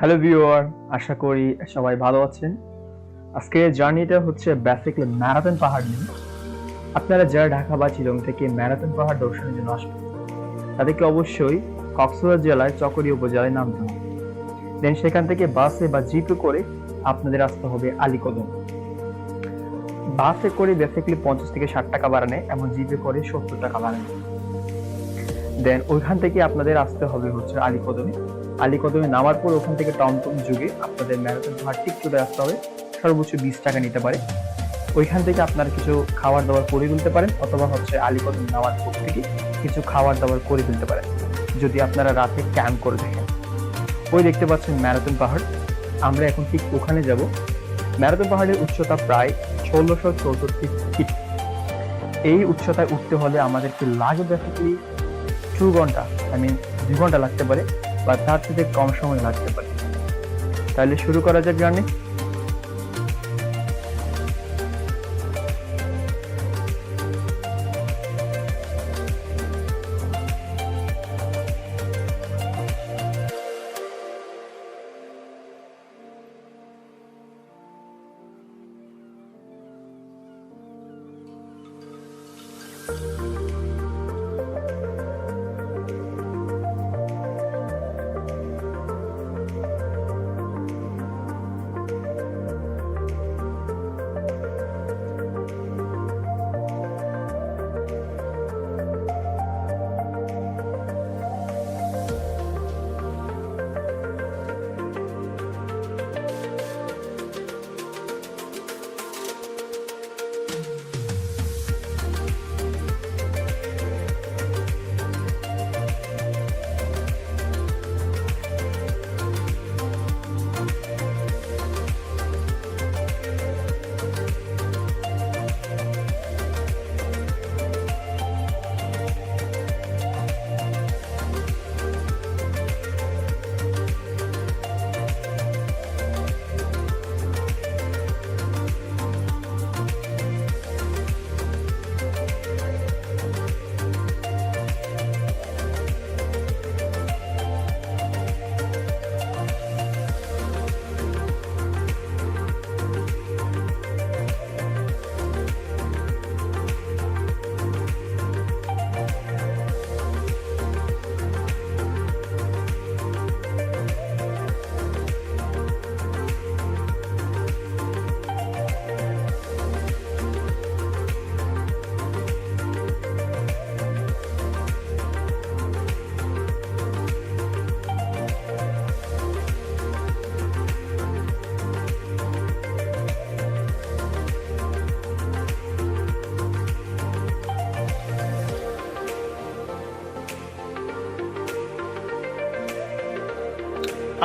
Hello viewer, আশা করি সবাই ভালো আছেন। আজকে জার্নিটা হচ্ছে বেসিক্যালি ম্যারাথন পাহাড় নিয়ে। আপনারা যারা ঢাকা বা চিলং থেকে ম্যারাথন পাহাড় দর্শনের জন্য আসবেন, তাদেরকে অবশ্যই কক্সবাজার জেলায় চকরি উপজেলায় নামতে হবে। দেন সেখান থেকে বাসে বা জিপে করে আপনাদের আসতে হবে আলীকদম। বাসে করে বেসিক্যালি পঞ্চাশ থেকে ষাট টাকা বাড়ানে এবং জিপে করে সত্তর টাকা বাড়ানে। দেন ওইখান থেকে আপনাদের আসতে হবে হচ্ছে আলীকদমে। আলীকদমে নামার পর ওখান থেকে টমটম যুগে আপনাদের ম্যারাথন পাহাড় ঠিক চলে আসতে হবে। সর্বোচ্চ বিশ টাকা নিতে পারে। ওইখান থেকে আপনারা কিছু খাবার দাবার করে তুলতে পারেন অথবা হচ্ছে আলীকদম নামার পর থেকে কিছু খাবার দাবার করে তুলতে পারেন। যদি আপনারা রাতে ক্যাম্প করে থাকেন। ওই দেখতে পাচ্ছেন ম্যারাথন পাহাড়। আমরা এখন ঠিক ওখানে যাব। ম্যারাথন পাহাড়ের উচ্চতা প্রায় ষোলোশো চৌষট্টি ফিট এই উচ্চতায় উঠতে হলে আমাদেরকে লাগে বেসিক্যালি টু ঘণ্টা আই মিন দুই ঘণ্টা লাগতে পারে। বা তার থেকে কম সময় লাগতে পারে। তাহলে শুরু করা যাক জার্নি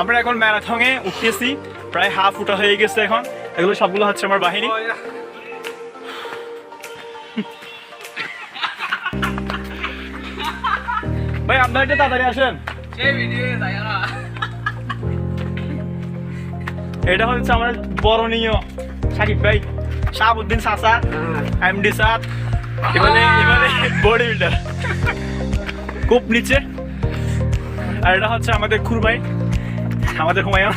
আমরা এখন ম্যারাথনে উঠতেছি। প্রায় হাফ উঠা হয়ে গেছে এখন। এগুলো সবগুলো হচ্ছে আমার বাহিনী। ভাই আপনারা একটু তাড়াতাড়ি আসেন। এটা হচ্ছে আমার বরণীয় সাকিব ভাই শাহাবুদ্দিন সাসা এমডি সাদ এবারে এবারে বডি বিল্ডার খুব নিচে। আর এটা হচ্ছে আমাদের খুরভাই। আমাদের হুমায়ুন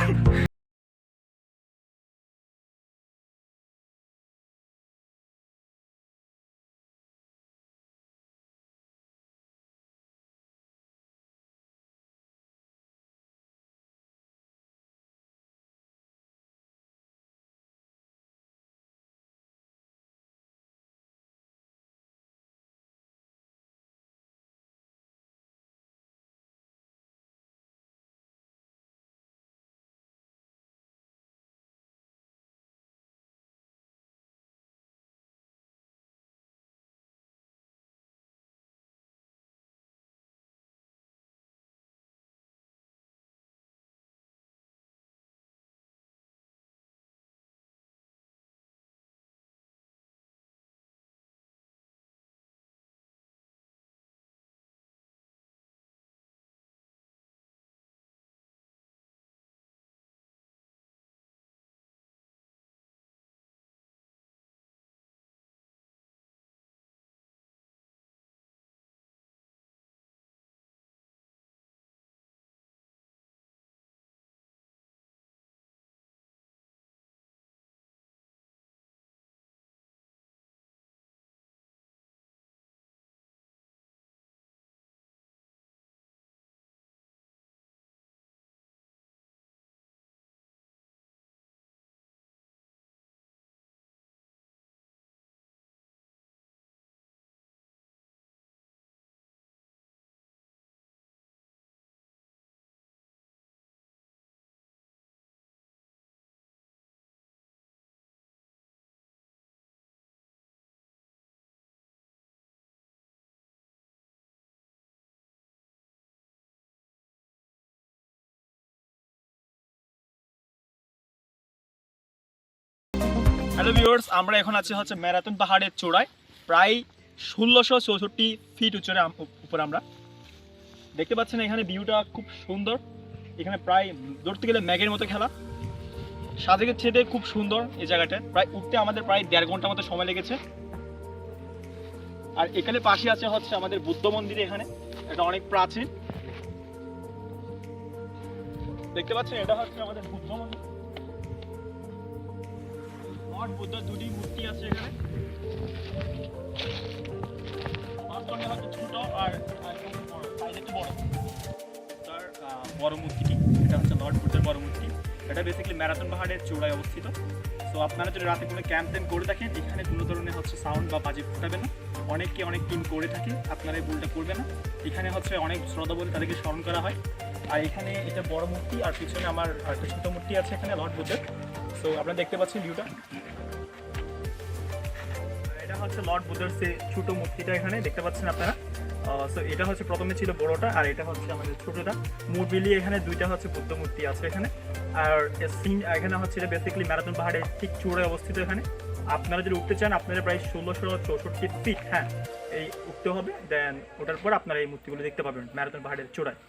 হ্যালো ভিউয়ার্স, আমরা এখন আছি হচ্ছে ম্যারাথন পাহাড়ের চূড়ায়, প্রায় ষোলোশো চৌষট্টি ফিট উচ্চরে উপরে আমরা। দেখতে পাচ্ছেন এখানে ভিউটা খুব সুন্দর। এখানে প্রায় ধরতে গেলে ম্যাগের মতো খেলা। সাজেকের ছেদে খুব সুন্দর এই জায়গাটা। প্রায় উঠতে আমাদের প্রায় দেড় ঘণ্টা মতো সময় লেগেছে। আর এখানে পাশে আছে হচ্ছে আমাদের বুদ্ধ মন্দির এখানে। এটা অনেক প্রাচীন। দেখতে পাচ্ছেন এটা হচ্ছে আমাদের বুদ্ধ মন্দির। বুদ্ধ দুটি মূর্তি আছে এখানে। ছোট আর বড়, বড়। মূর্তিটি এটা হচ্ছে লর্ড বুদ্ধের বড় মূর্তি। এটা বেসিক্যালি ম্যারাথন পাহাড়ের চূড়ায় অবস্থিত। সো আপনারা যদি রাতে কোনো ক্যাম্প ট্যাম্প করে থাকেন এখানে কোনো ধরনের হচ্ছে সাউন্ড বা বাজে ফুটাবে না। অনেককে অনেক টিম করে থাকে আপনারা এই ভুলটা করবে না। এখানে হচ্ছে অনেক শ্রদ্ধা বলে তাদেরকে স্মরণ করা হয়। আর এখানে এটা বড় মূর্তি আর পিছনে আমার একটা ছোট মূর্তি আছে এখানে লর্ড বুদ্ধের। সো আপনারা দেখতে পাচ্ছেন ভিউটা হচ্ছে লর্ড বুদ্ধের সে ছোট মূর্তিটা এখানে, দেখতে পাচ্ছেন আপনারা? সো এটা হচ্ছে প্রথমে ছিল বড়টা, আর এটা হচ্ছে আমাদের ছোটটা। মুড মিলিয়ে এখানে দুইটা হচ্ছে বুদ্ধ মূর্তি আছে এখানে। আর সিন এখানে হচ্ছে এটা বেসিক্যালি ম্যারাথন পাহাড়ের ঠিক চূড়ায় অবস্থিত এখানে। আপনারা যদি উঠতে চান আপনারা প্রায় ষোলোশো চৌষট্টি ফিট হ্যাঁ এই উঠতে হবে। দেন ওঠার পর আপনারা এই মূর্তিগুলো দেখতে পাবেন ম্যারাথন পাহাড়ের চূড়ায়।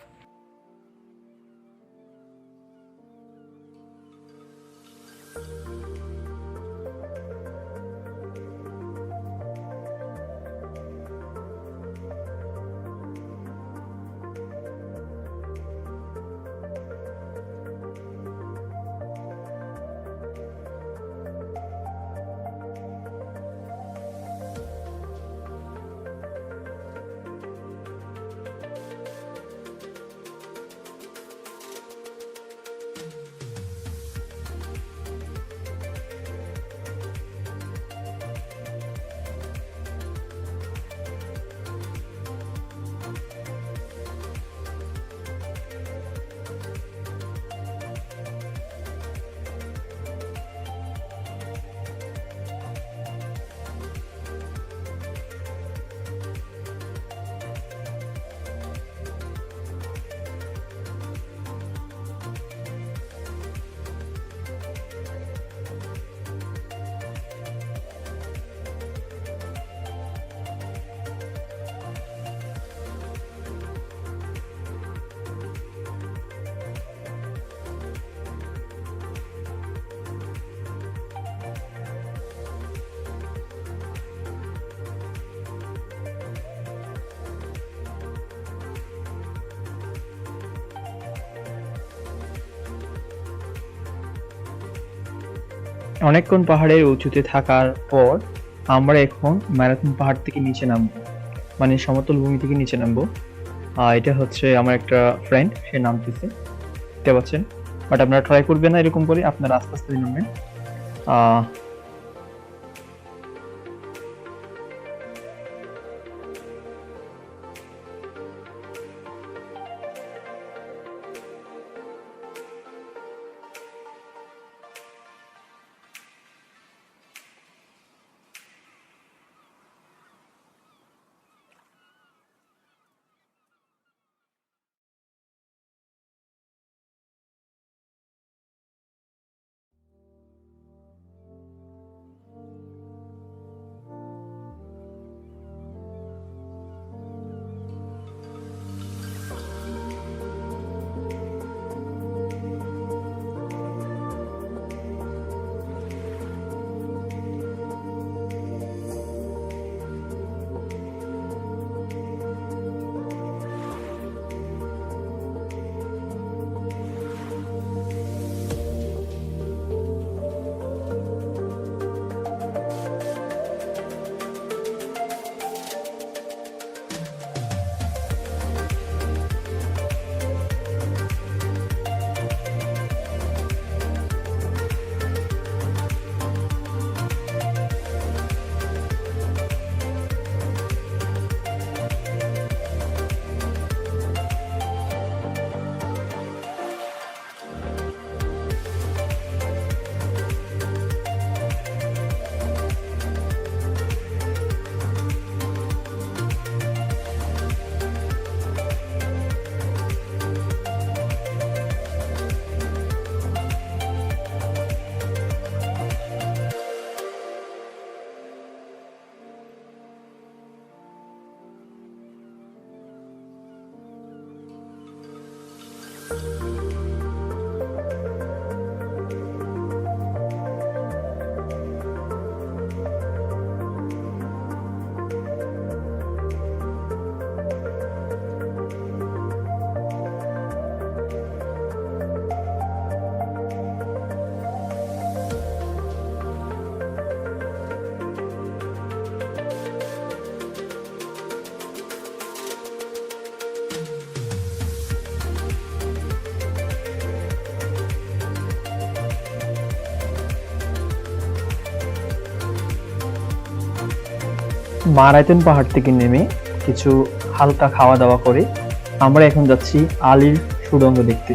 অনেকক্ষণ পাহাড়ের উঁচুতে থাকার পর আমরা এখন ম্যারাথন পাহাড় থেকে নিচে নামবো। মানে সমতল ভূমি থেকে নিচে নামবো। আর এটা হচ্ছে আমার একটা ফ্রেন্ড সে নামতেছে। দেখতে পাচ্ছেন? বাট আপনারা ট্রাই করবেন না এরকম করে, আপনারা আস্তে আস্তে নামবেন। Bye. মারাইতেন পাহাড় থেকে নেমে কিছু হালকা খাওয়া দাওয়া করে আমরা এখন যাচ্ছি আলীর সুড়ঙ্গ দেখতে।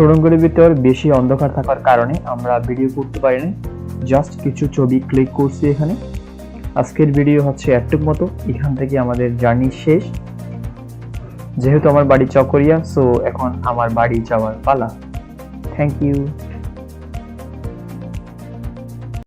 সুড়ঙ্গের ভিতর বেশি অন্ধকার থাকার কারণে আমরা ভিডিও করতে পারিনি। জাস্ট কিছু ছবি ক্লিক করছি এখানে। আজকের ভিডিও হচ্ছে একটুক মতো। এখান থেকে আমাদের জার্নি শেষ। যেহেতু আমার বাড়ি চকরিয়া সো এখন আমার বাড়ি যাওয়ার পালা। Thank you